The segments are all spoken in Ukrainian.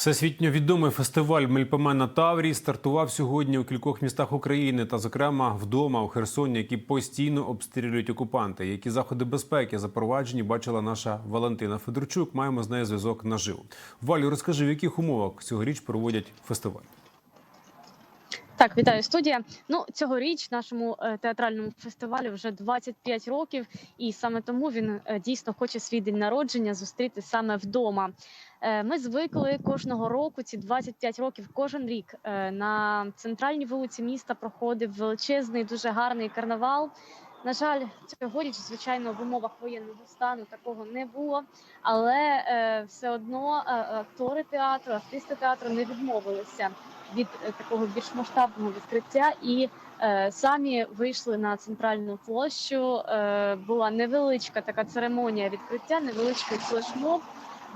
Всесвітньо відомий фестиваль Мельпомена Таврій стартував сьогодні у кількох містах України та, зокрема, вдома у Херсоні, які постійно обстрілюють окупанти. Які заходи безпеки запроваджені бачила наша Валентина Федорчук. Маємо з нею зв'язок наживо. Валю, розкажи, в яких умовах цьогоріч проводять фестиваль. Так, вітаю студія. Ну цьогоріч нашому е, театральному фестивалю вже 25 років, і саме тому він е, дійсно хоче свій день народження зустріти саме вдома. Е, Ми звикли кожного року, ці 25 років, кожен рік на центральній вулиці міста проходив величезний, дуже гарний карнавал. На жаль, цьогоріч, звичайно, в умовах воєнного стану такого не було, але все одно актори театру, артисти театру не відмовилися від е, такого більш масштабного відкриття і е, самі вийшли на центральну площу. Е, була невеличка така церемонія відкриття, невеличкий флешмоб,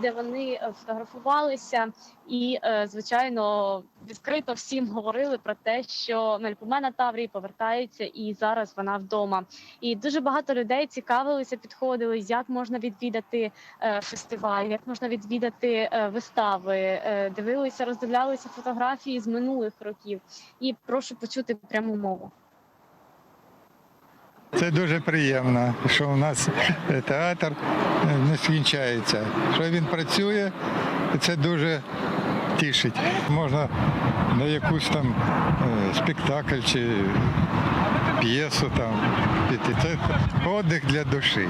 де вони е, фотографувалися, і е, звичайно відкрито всім говорили про те, що Мельпомена Таврій повертається, і зараз вона вдома. І дуже багато людей цікавилися, підходили, як можна відвідати е, фестиваль, як можна відвідати вистави, дивилися, роздивлялися фотографії з минулих років. І прошу почути пряму мову. Це дуже приємно, що у нас театр не скінчається. Що він працює, це дуже тішить. Можна на якусь там е, спектакль чи п'єсу там піти. Це подих для душі.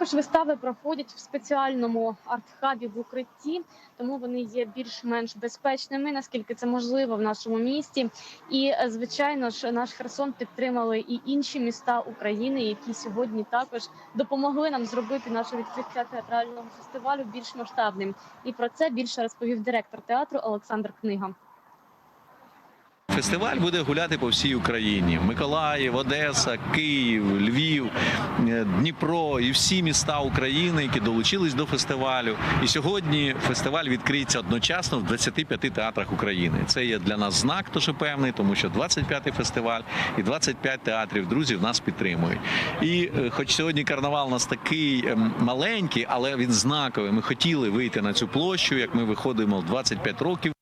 Також вистави проходять в спеціальному арт-хабі в укритті, тому вони є більш-менш безпечними, наскільки це можливо в нашому місті. І е, звичайно ж, наш Херсон підтримали і інші міста України, які сьогодні також допомогли нам зробити наше відкриття театрального фестивалю більш масштабним. І про це більше розповів директор театру Олександр Книга. Фестиваль буде гуляти по всій Україні: Миколаїв, Одеса, Київ, Львів, е, Дніпро і всі міста України, які долучились до фестивалю. І сьогодні фестиваль відкриється одночасно в 25 театрах України. Це є для нас знак, дуже певний, тому що 25-й фестиваль і 25 театрів друзів нас підтримують. І е, хоч сьогодні карнавал у нас такий ем, маленький, але він знаковий. Ми хотіли вийти на цю площу, як ми виходимо в 25 років.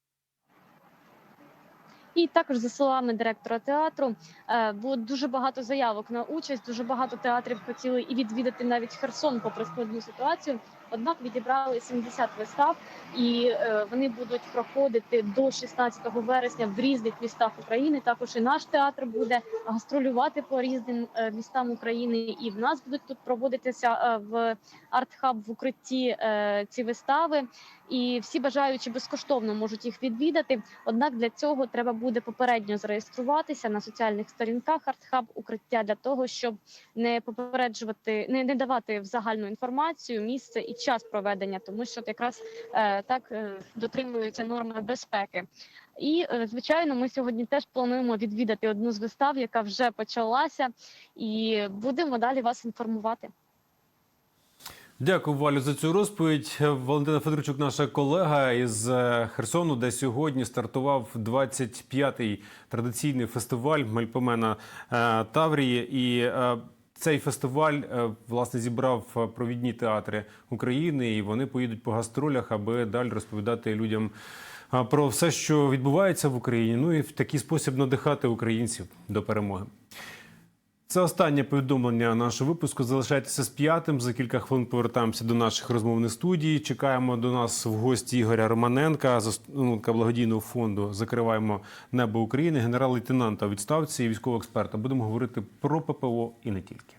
І також за словами директора театру е, було дуже багато заявок на участь. Дуже багато театрів хотіли і відвідати навіть Херсон, попри складну ситуацію. Однак відібрали 70 вистав, і е, вони будуть проходити до 16 вересня в різних містах України. Також і наш театр буде гастролювати по різним е, містам України. І в нас будуть тут проводитися е, в арт-хаб в укритті ці вистави. І всі бажаючі безкоштовно можуть їх відвідати. Однак для цього треба буде попередньо зареєструватися на соціальних сторінках Артхаб укриття для того, щоб не попереджувати, не, не давати в загальну інформацію, місце і час проведення, тому що якраз е, так е, дотримуються норми безпеки. І е, звичайно, ми сьогодні теж плануємо відвідати одну з вистав, яка вже почалася, і будемо далі вас інформувати. Дякую, Валю, за цю розповідь. Валентина Федорчук, наша колега із Херсону, де сьогодні стартував 25-й традиційний фестиваль Мельпомена е, Таврії. І цей фестиваль е, власне зібрав е, провідні театри України, і вони поїдуть по гастролях, аби далі розповідати людям е, про все, що відбувається в Україні. Ну і в такий спосіб надихати українців до перемоги. Це останнє повідомлення нашого випуску. Залишайтеся з п'ятим. За кілька хвилин повертаємося до наших розмовних студій. Чекаємо до нас в гості Ігоря Романенка, засновника благодійного фонду Закриваємо небо України, генерал-лейтенанта у відставці і військового експерта. Будемо говорити про ППО і не тільки.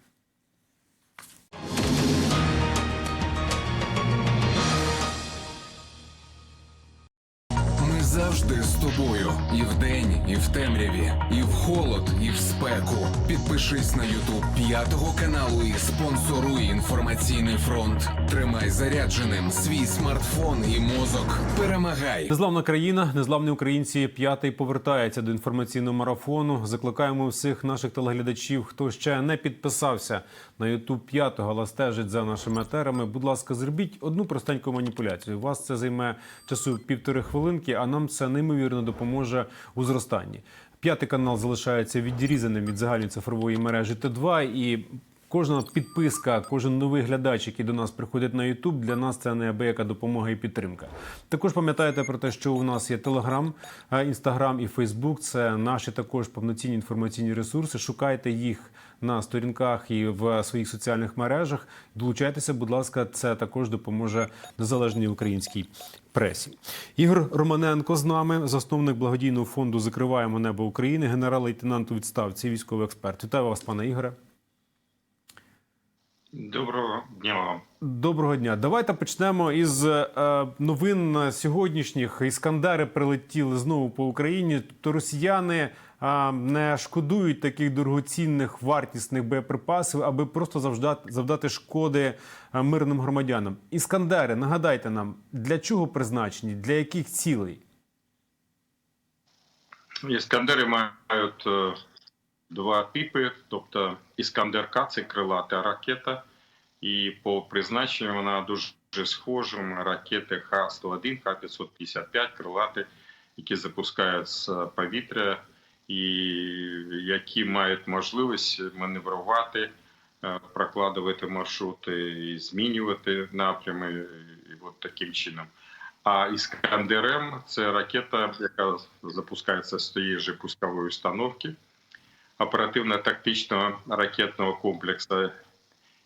Ми завжди з тобою. І вдень, і в темряві, і в холод, і в спеку. Підпишись на Ютуб п'ятого каналу і спонсоруй інформаційний фронт. Тримай зарядженим свій смартфон і мозок. Перемагай! Незламна країна, незламні українці. П'ятий повертається до інформаційного марафону. Закликаємо всіх наших телеглядачів, хто ще не підписався на Ютуб п'ятого, але стежить за нашими етерами. Будь ласка, зробіть одну простеньку маніпуляцію. Вас це займе часу півтори хвилинки, а нам це неймовірно допоможе у зростанні. П'ятий канал залишається відрізаним від загальної цифрової мережі Т2 і Кожна підписка, кожен новий глядач, який до нас приходить на YouTube, для нас це неабияка допомога і підтримка. Також пам'ятайте про те, що у нас є Telegram, Інстаграм і Фейсбук. Це наші також повноцінні інформаційні ресурси. Шукайте їх на сторінках і в своїх соціальних мережах. Долучайтеся, будь ласка, це також допоможе незалежній українській пресі. Ігор Романенко з нами, засновник благодійного фонду Закриваємо небо України, генерал-лейтенант у відставці, військовий експерт. Вітаю вас, пане Ігоре. Доброго дня вам. Доброго дня. Давайте почнемо із е, новин сьогоднішніх. Іскандери прилетіли знову по Україні. Тобто росіяни не шкодують таких дорогоцінних вартісних боєприпасів, аби просто завждати, завдати шкоди е, мирним громадянам. Іскандери, нагадайте нам, для чого призначені, для яких цілей? Іскандери мають е, два типи. Тобто Іскандер-К – це крилата ракета, і по призначенню вона дуже схожа на ракети Х-101, Х-555 крилати, які запускають з повітря і які мають можливість маневрувати, е, прокладувати маршрути і змінювати напрями і от таким чином. А Іскандер-М – це ракета, яка запускається з тієї ж пускової установки оперативно-тактичного ракетного комплексу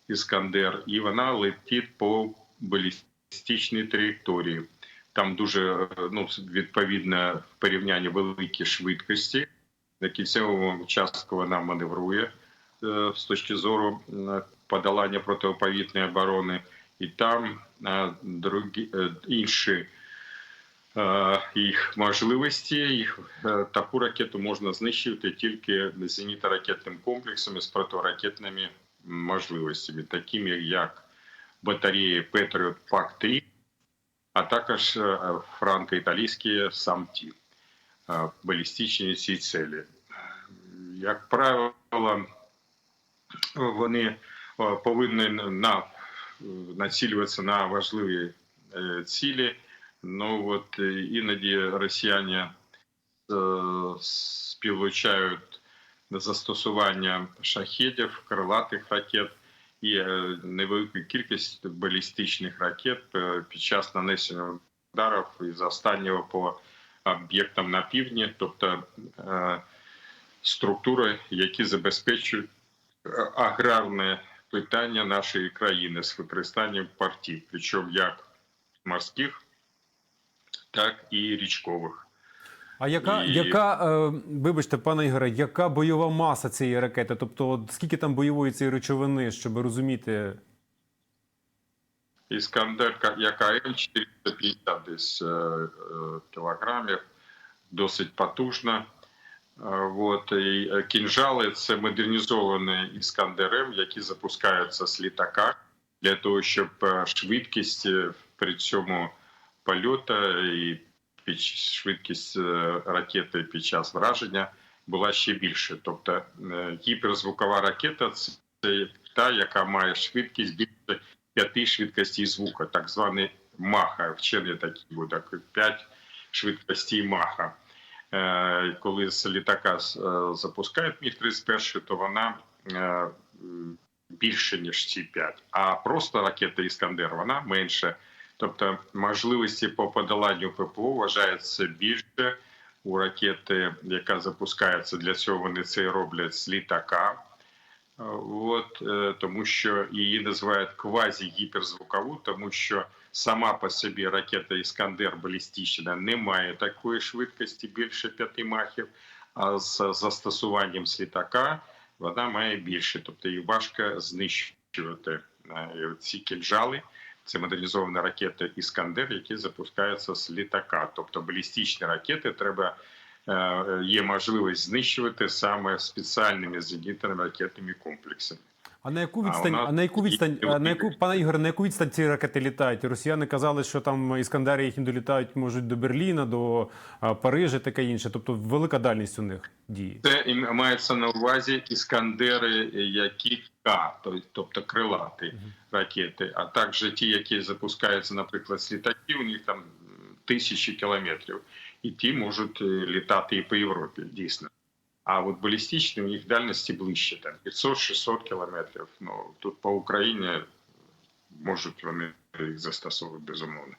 Іскандер, і вона летить по балістичній траєкторії. Там дуже е, ну, відповідно в порівнянні великі швидкості. На кінцевому частку вона маневрує е, з точки зору е, подолання протиповітряної оборони, і там е, другі, інші їх можливості. Їх таку ракету можна знищити тільки зенітно-ракетним комплексом з протиракетними можливостями, такими як батареї Patriot PAC-3, а також франко-італійські самті балістичні ці цілі. Як правило, вони е, повинні на, націлюватися на важливі е, цілі. Ну от е, іноді росіяни співлучають застосування шахедів, крилатих ракет і невелику кількість балістичних ракет під час нанесення ударів із останнього по об'єктам на півдні, тобто структури, які забезпечують е, аграрне питання нашої країни з використанням портів, причому як морських, так і річкових. А яка, І- яка е, вибачте, пане Ігоре, яка бойова маса цієї ракети? Тобто, от скільки там бойової цієї речовини, щоб розуміти? Іскандер ЯКМ 450 десь е, е, кілограмів, досить потужна. Е, От, і е, кінжали це модернізовані іскандерем, які запускаються з літака для того, щоб е, швидкість е, при цьому польоту і швидкість е, ракети під час враження була ще більше. Тобто е, гіперзвукова ракета це та, яка має швидкість більше п'яти швидкостей звука, так званий маха. Вчені такі будуть, п'ять швидкостей маха. Е, Коли з літака е, запускають міг 31 то вона е, більше ніж ці 5. А просто ракета Іскандер вона менше. Тобто можливості по подоланню ППО вважається більше у ракети, яка запускається. Для цього вони це роблять з літака. От, тому що її називають квазі-гіперзвукову, тому що сама по собі ракета Іскандер балістична не має такої швидкості більше п'яти махів, а з застосуванням літака вона має більше, тобто її важко знищувати. Е, Ці кінжали це модернізовані ракети Іскандер, які запускаються з літака. Тобто балістичні ракети треба е, є можливість знищувати саме спеціальними зенітними ракетними комплексами. А на яку А відстань, вона- а на яку відстань, а на яку пане Ігоре, на яку відстань ці ракети літають? Росіяни казали, що там іскандери їхні долітають можуть до Берліна, до Парижа, таке інше. Тобто велика дальність у них дії. Це і мається на увазі іскандери, які К, то- тобто крилаті ракети, а також ті, які запускаються, наприклад, з літаків, у них там тисячі кілометрів, і ті можуть е, літати і по Європі, дійсно. А от у них дальності ближче, там 500-600 кілометрів. Ну тут по Україні можуть вони їх застосовувати безумовно.